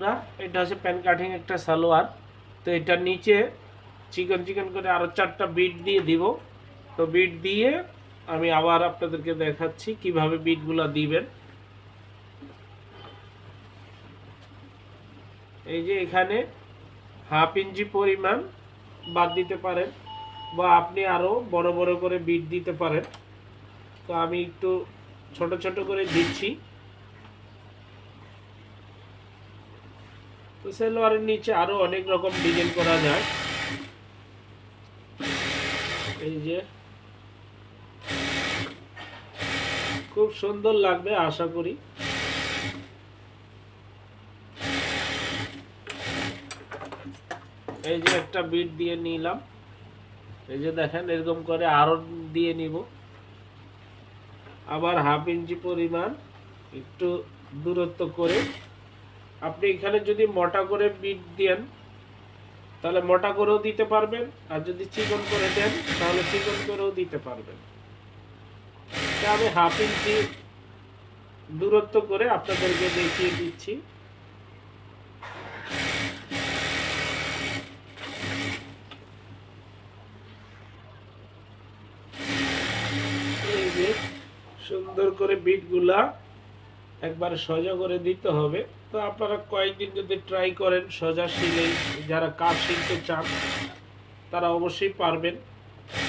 বন্ধুরা, এটা হচ্ছে প্যান কাটিং একটা সালোয়ার। তো এটার নিচে চিকন চিকন করে আরও চারটা বিট দিয়ে দিব। তো বিট দিয়ে আমি আবার আপনাদেরকে দেখাচ্ছি কীভাবে বিটগুলো দিবেন। এই যে এখানে হাফ ইঞ্চি পরিমাণ বাদ দিতে পারেন বা আপনি আরও বড় বড় করে বিট দিতে পারেন। তো আমি একটু ছোট ছোট করে দিচ্ছি। সেলোয়ারের নিচে আরও অনেক রকম ডিজাইন করা যায়। এই যে। খুব সুন্দর লাগবে, আশা করি। এই যে একটা বিট দিয়ে নিলাম। এই যে দেখেন, এরকম করে আরও দিয়ে নিব। আবার হাফ ইঞ্চি পরিমাণ একটু দূরত্ব করে আপনি এখানে যদি মোটা করে বিট দেন, তাহলে মোটা করেও দিতে পারবেন, আর যদি চিকন করে দেন, তাহলে চিকন করেও দিতে পারবেন। আমি হাফ ইঞ্চি দূরত্ব করে আপনাদেরকে দেখিয়ে দিচ্ছি। সুন্দর করে বিটগুলা একবার সোজা করে দিতে হবে। তো আপনারা কয়েকদিন যদি ট্রাই করেন সোজা শিলেই যারা কাজ শিখতে চান, তারা অবশ্যই পারবেন।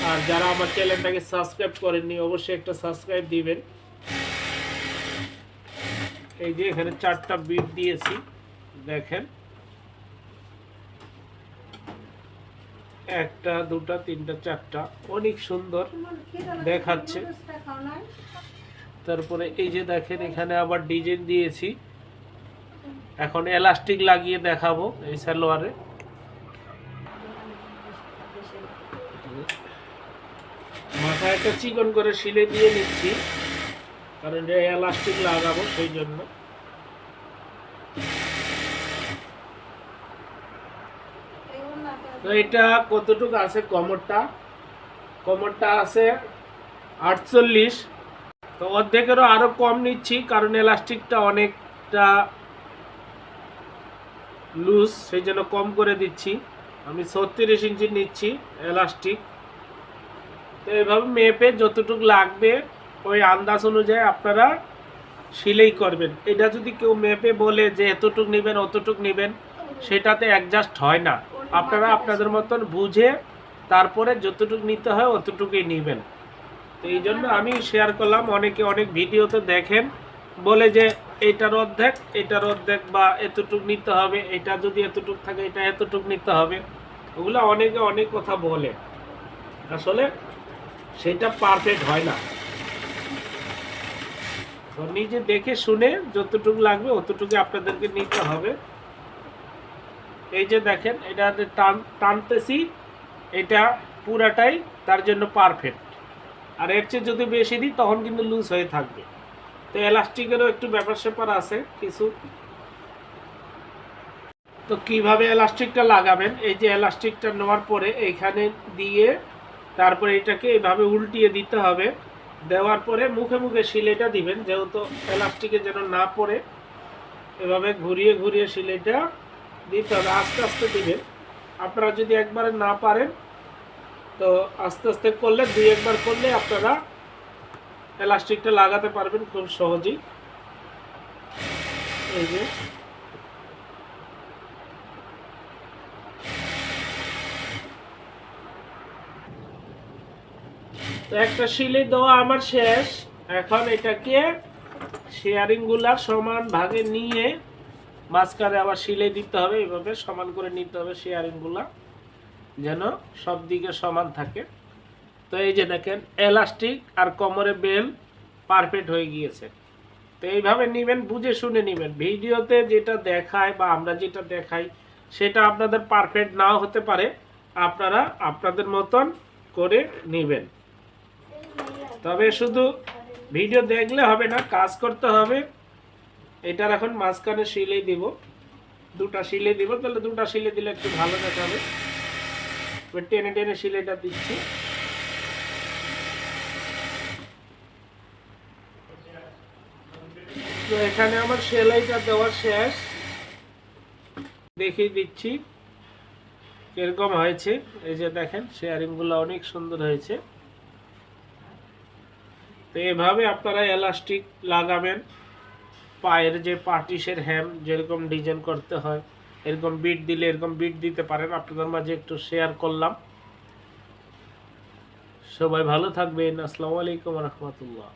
আর যারা আমার চ্যানেলটাকে সাবস্ক্রাইব করেননি, অবশ্যই একটা সাবস্ক্রাইব দিবেন। এই যে এখানে চারটা বিট দিয়েছি, দেখেন। একটা, দুটা, তিনটা, চারটা, অনেক সুন্দর দেখাচ্ছে। তারপরে এই যে দেখেন, এখানে আবার ডিজাইন দিয়েছি। এখন এলাস্টিক লাগিয়ে দেখাবো এই সালোয়ারে। মাথায় একটা চিকন করে শিলে দিয়ে নিচ্ছি, কারণ এটা এলাস্টিক লাগাবো সেই জন্য। তো এটা কতটুকু আছে কমরটা? কমরটা আছে আটচল্লিশ। তো অর্ধেকেরও আরও কম নিচ্ছি, কারণ এলাস্টিকটা অনেকটা লুজ সেই জন্য কম করে দিচ্ছি। আমি ছত্রিশ ইঞ্চি নিচ্ছি এলাস্টিক তো এভাবে মেপে যতটুকু লাগবে, ওই আন্দাজ অনুযায়ী আপনারা সিলেই করবেন। এটা যদি কেউ মেপে বলে যে এতটুক নেবেন, অতটুক নেবেন, সেটাতে অ্যাডজাস্ট হয় না। আপনারা আপনাদের মতন বুঝে তারপরে যতটুকু নিতে হয়, অতটুকুই নেবেন। তো এই জন্য আমি শেয়ার করলাম। অনেকে অনেক ভিডিওতে দেখেন, বলে যে এটার অর্ধেক এটার অর্ধেক বা এতটুক নিতে হবে, এটা যদি এতটুক থাকে, এটা এতটুক নিতে হবে। ওগুলো অনেকে অনেক কথা বলে। আসলে সেটা পারফেক্ট হয় না। নিজে দেখে শুনে যতটুকু লাগবে অতটুকু আপনাদেরকে নিতে হবে। এই যে দেখেন, এটা টান, টানতেছি, এটা পুরাটাই তার জন্য পারফেক্ট আর এর চেয়ে যদি বেশি দিই, তখন কিন্তু লুজ হয়ে থাকবে। তো এলাস্টিকেরও একটু ব্যাপার স্যাপার আছে, কিছু। তো কীভাবে এলাস্টিকটা লাগাবেন? এই যে এলাস্টিকটা নেওয়ার পরে এইখানে দিয়ে তারপরে এটাকে এইভাবে উল্টিয়ে দিতে হবে। দেওয়ার পরে মুখে মুখে সিলেটা দিবেন, যেহেতু এলাস্টিকে যেন না পড়ে। এভাবে ঘুরিয়ে ঘুরিয়ে সিলেটা দিতে হবে, আস্তে আস্তে দিবেন। আপনারা যদি একবারে না পারেন, তো আস্তে আস্তে করলে, দুই একবার করলে আপনারা এলাস্টিকটা লাগাতে পারবেন খুব সহজেই। এই যে। একটা সিলি দেওয়া আমার শেষ। এখন এটাকে শেয়ারিংগুলার সমান ভাগে নিয়ে মাঝখানে আবার সিলে দিতে হবে। এভাবে সমান করে নিতে হবে শেয়ারিংগুলা যেন সব দিকে সমান থাকে। তো এই যে দেখেন এলাস্টিক আর কোমরে বেল পারফেক্ট হয়ে গিয়েছে। তো এইভাবে নেবেন, বুঝে শুনে নেবেন। ভিডিওতে যেটা দেখায় বা আমরা যেটা দেখাই, সেটা আপনাদের পারফেক্ট নাও হতে পারে। আপনারা আপনাদের মতন করে নেবেন। তবে শুধু ভিডিও দেখলে হবে না, কাজ করতে হবে। এটার এখন মাঝখানে শিলে দিব। দুটা শিলে দিব, তাহলে দুটা শিলে দিলে একটু ভালো দেখাবে। টেনে টেনে শিলেটা দিচ্ছি। তো এখানে আমার সেলাইটা দেওয়া শেষ। দেখিয়ে দিচ্ছি কীরকম হয়েছে। এই যে দেখেন, শেয়ারিংগুলো অনেক সুন্দর হয়েছে। তো এভাবে আপনারা এলাস্টিক লাগাবেন। পায়ের যে পার্টিসের হ্যাম যেরকম ডিজাইন করতে হয়, এরকম বিট দিলে এরকম বিট দিতে পারেন। আপনাদের মাঝে একটু শেয়ার করলাম। সবাই ভালো থাকবেন। আসসালামু আলাইকুম রহমতুল্লাহ।